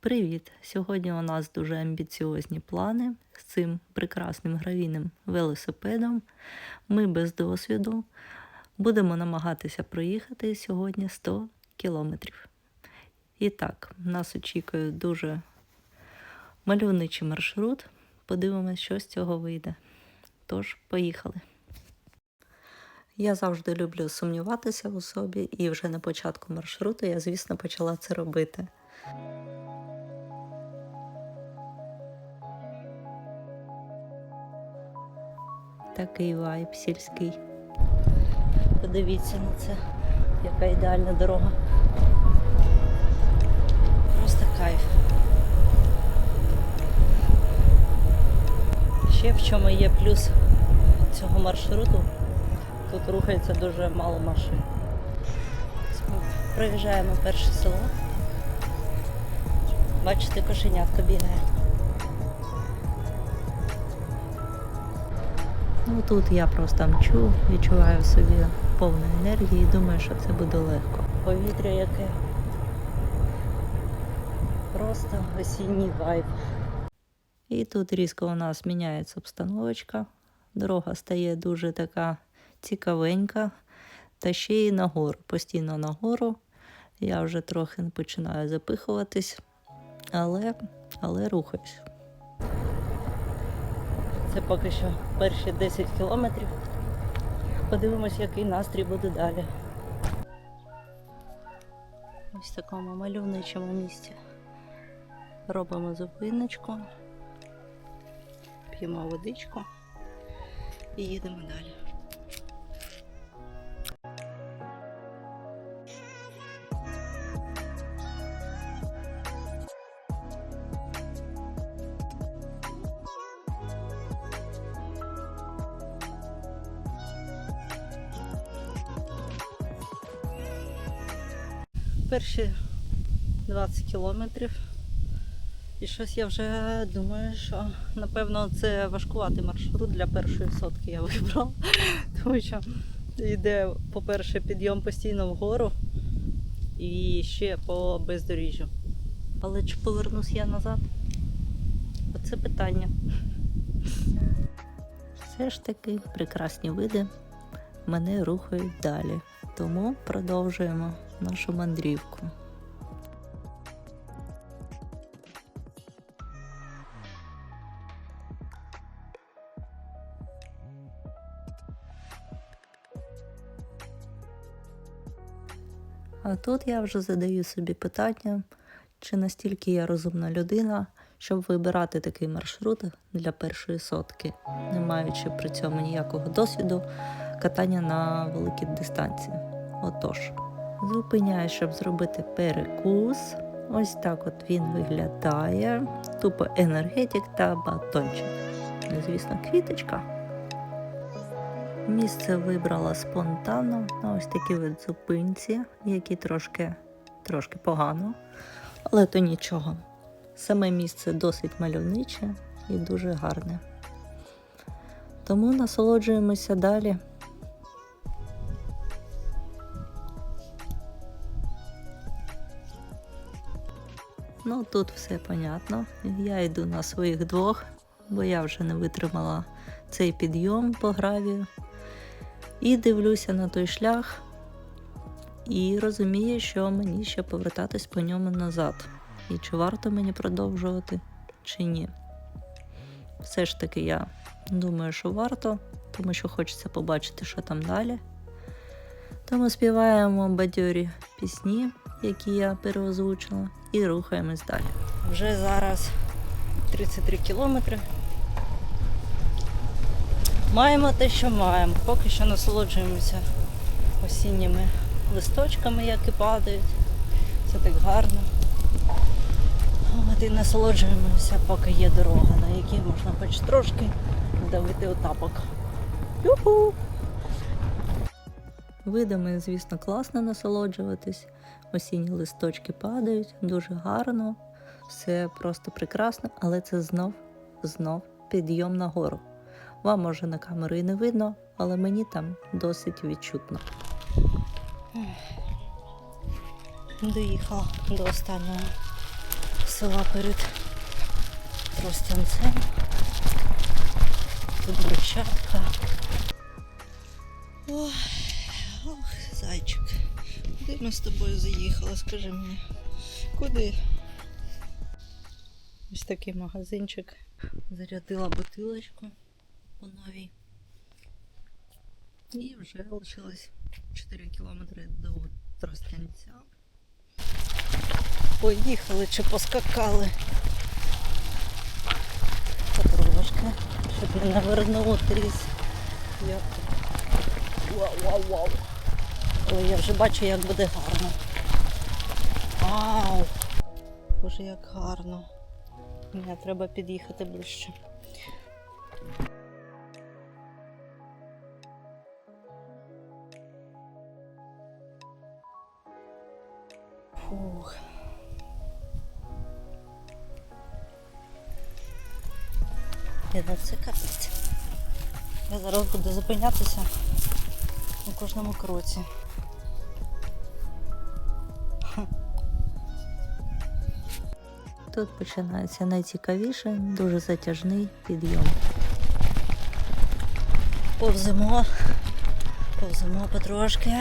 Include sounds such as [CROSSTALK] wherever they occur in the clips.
Привіт! Сьогодні у нас дуже амбіціозні плани з цим прекрасним гравійним велосипедом. Ми без досвіду будемо намагатися проїхати сьогодні 100 кілометрів. І так, нас очікує дуже мальовничий маршрут. Подивимось, що з цього вийде. Тож, поїхали. Я завжди люблю сумніватися у собі, і вже на початку маршруту я, звісно, почала це робити. Такий вайб сільський. Подивіться на це, яка ідеальна дорога. Просто кайф. Ще в чому є плюс цього маршруту. Тут рухається дуже мало машин. Проїжджаємо перше село. Бачите, кошенятка бігає. Ну тут я просто мчу, відчуваю в собі повну енергію і думаю, що це буде легко. Повітря яке. Просто осінній вайб. І тут різко у нас міняється обстановочка. Дорога стає дуже така цікавенька. Та ще й нагору, постійно нагору. Я вже трохи починаю запихуватись, але, але рухаюсь. Це поки що перші 10 кілометрів. Подивимось, який настрій буде далі. Ось в такому мальовничому місці. Робимо зупиночку, п'ємо водичку і їдемо далі. Перші 20 кілометрів. І щось я вже думаю, що напевно це важкуватий маршрут для першої сотки я вибрала. [LAUGHS] Тому що йде, по-перше, підйом постійно вгору і ще по бездоріжжю. Але чи повернусь я назад? Оце питання. Все ж таки прекрасні види мене рухають далі. Тому продовжуємо нашу мандрівку. А тут я вже задаю собі питання, чи настільки я розумна людина, щоб вибирати такий маршрут для першої сотки, не маючи при цьому ніякого досвіду катання на великій дистанції. Отож, зупиняю, щоб зробити перекус. Ось так от він виглядає. Тупо енергетик та батончик. Звісно, квіточка. Місце вибрала спонтанно на ось такій от зупинці, які трошки, трошки погано, але то нічого. Саме місце досить мальовниче і дуже гарне. Тому насолоджуємося далі. Ну, тут все понятно. Я йду на своїх двох, бо я вже не витримала цей підйом по гравію. І дивлюся на той шлях і розумію, що мені ще повертатись по ньому назад. І чи варто мені продовжувати, чи ні. Все ж таки я думаю, що варто, тому що хочеться побачити, що там далі. Тому співаємо бадьорі пісні, які я переозвучила, і рухаємось далі. Вже зараз 33 кілометри. Маємо те, що маємо. Поки що насолоджуємося осінніми листочками, які падають. Це так гарно. От і насолоджуємося, поки є дорога, на якій можна хоч трошки давити отапок. Юху! Видами, звісно, класно насолоджуватись. Осінні листочки падають, дуже гарно, все просто прекрасно, але це знов, знов підйом на гору. Вам може на камеру і не видно, але мені там досить відчутно. Доїхала до останнього села перед Тростянцем. Тут брусчатка. Ох, зайчик. Куди ми з тобою заїхали, скажи мені? Куди? Ось такий магазинчик. Зарядила бутилочку по новій. І вже лишилось 4 кілометри до Тростянця. Поїхали чи поскакали. Потрошки, щоб не навернутись. Як тут. Але я вже бачу, як буде гарно. Вау! Боже, як гарно. Мені треба під'їхати ближче. Фух. Я на це капець. Я зараз буду зупинятися на кожному кроці. Тут починається найцікавіше, дуже затяжний підйом. Повземо, повземо потрошки.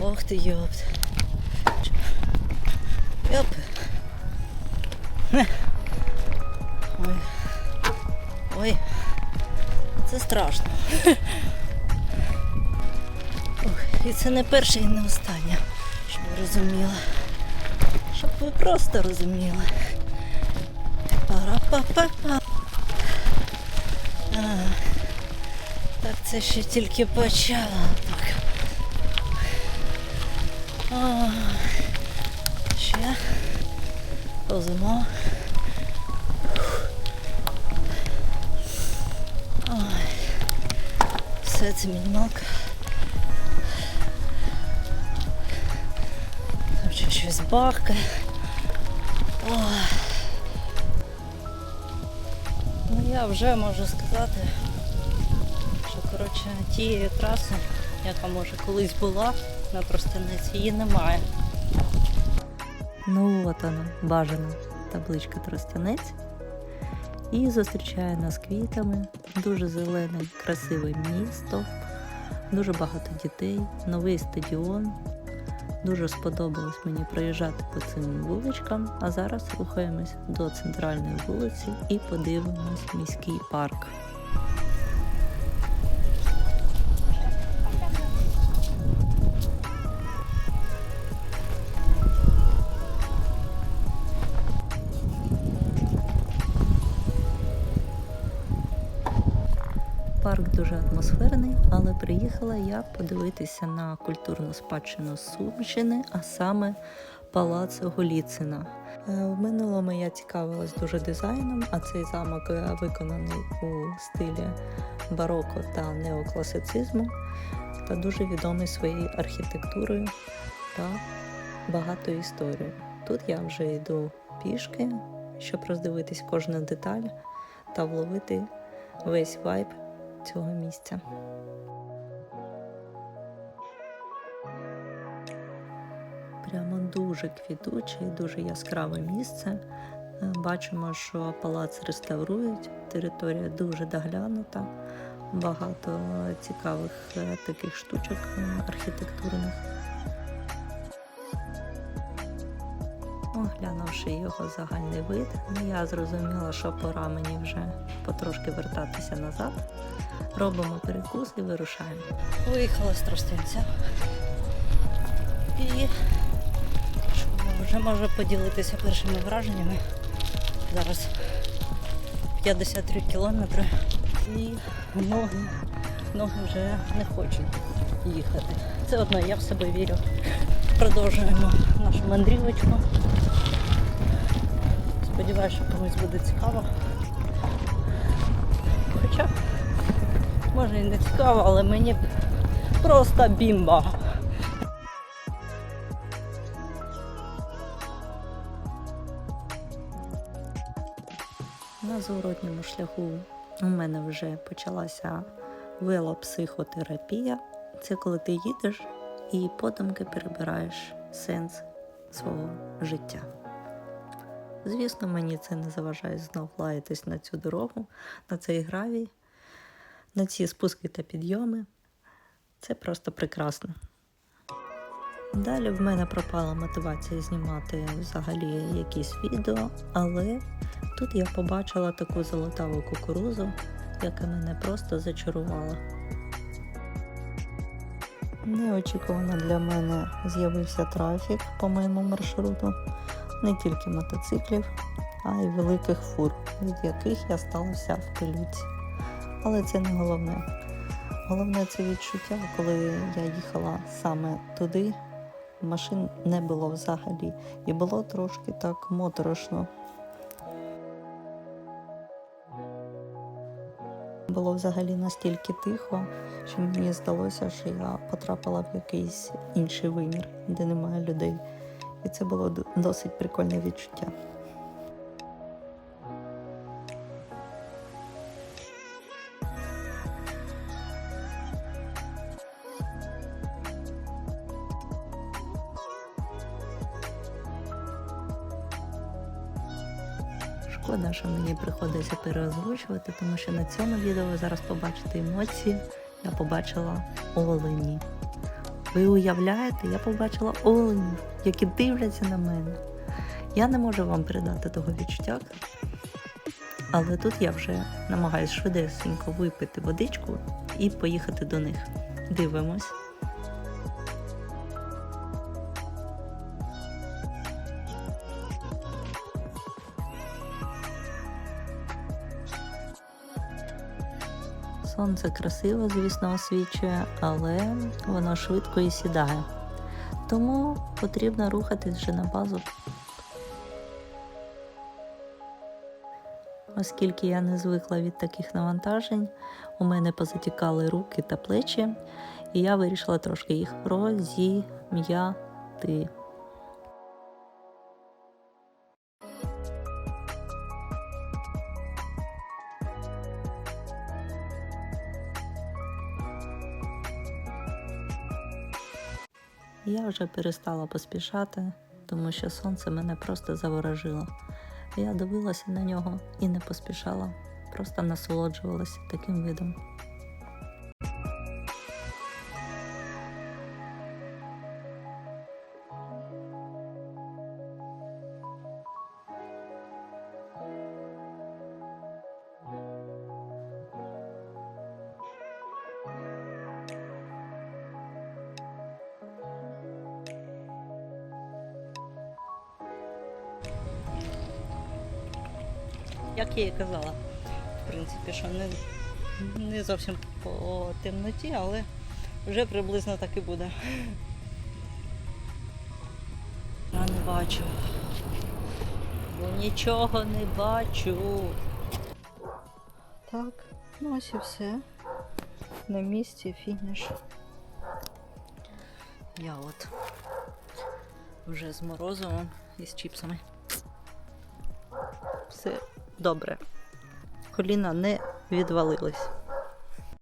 Ох ти йопт. Йоп. Ой. Ой. Це страшно. Ох, і це не перше і не останнє, щоб. Щоб ви просто розуміли. Пара-па-па-па. Так це ще тільки почало. Так. А, ще повземо. Ой. Все це мінімалка. Там щось бахкає. Ну я вже можу сказати, що коротше тієї траси, яка може колись була, на простиниці її немає. Ну от вона, бажана табличка Тростянець. І зустрічає нас квітами. Дуже зелене, красиве місто, дуже багато дітей, новий стадіон. Дуже сподобалось мені проїжджати по цим вуличкам, а зараз рухаємось до центральної вулиці і подивимось міський парк. Парк дуже атмосферний, але приїхала я подивитися на культурну спадщину Сумщини, а саме палац Голіцина. Е, В минулому я цікавилась дуже дизайном, а цей замок е, виконаний у стилі бароко та неокласицизму, та дуже відомий своєю архітектурою та багатою історією. Тут я вже йду пішки, щоб роздивитись кожну деталь та вловити весь вайб цього місця. Прямо дуже квітуче і дуже яскраве місце. Е, Бачимо, що палац реставрують, територія дуже доглянута, багато цікавих е, таких штучок е, архітектурних. Оглянувши його загальний вид, я зрозуміла, що пора мені вже потрошки вертатися назад. Робимо перекус і вирушаємо. Виїхала з Тростянця. І вже можу поділитися першими враженнями. Зараз 53 кілометри і ноги, ноги вже не хочуть їхати. Це одно, я в себе вірю. Продовжуємо нашу мандрівочку. Сподіваюся, що комусь буде цікаво. Хоча, може і не цікаво, але мені просто бімба. На зворотньому шляху у мене вже почалася велопсихотерапія. Це коли ти їдеш і подумки перебираєш сенс свого життя. Звісно, мені це не заважає знов лаятись на цю дорогу, на цей гравій, на ці спуски та підйоми. Це просто прекрасно. Далі в мене пропала мотивація знімати взагалі якісь відео, але тут я побачила таку золотаву кукурузу, яка мене просто зачарувала. Неочікувано для мене з'явився трафік по моєму маршруту, не тільки мотоциклів, а й великих фур, від яких я стала вся в пилюці. Але це не головне. Головне це відчуття, коли я їхала саме туди, машин не було взагалі, і було трошки так моторошно. Було взагалі настільки тихо, що мені здалося, що я потрапила в якийсь інший вимір, де немає людей. І це було досить прикольне відчуття. Шкода, що мені приходиться переозвучувати, тому що на цьому відео зараз побачите емоції. Я побачила олені. Ви уявляєте, я побачила оленів, які дивляться на мене. Я не можу вам передати того відчуття. Але тут я вже намагаюся швидесенько випити водичку і поїхати до них. Дивимось. Сонце красиво, звісно, освічує, але воно швидко і сідає. Тому потрібно рухатись вже на базу. Оскільки я не звикла від таких навантажень, у мене позатікали руки та плечі, і я вирішила трошки їх розім'яти. Я вже перестала поспішати, тому що сонце мене просто заворожило. Я дивилася на нього і не поспішала, просто насолоджувалася таким видом. Як я і казала, в принципі, що не, не зовсім по темноті, але вже приблизно так і буде. Я не бачу. Я нічого не бачу. Так, ну ось і все. На місці фініш. Я от вже з морозивом і з чіпсами. Все добре. Коліна не відвалились.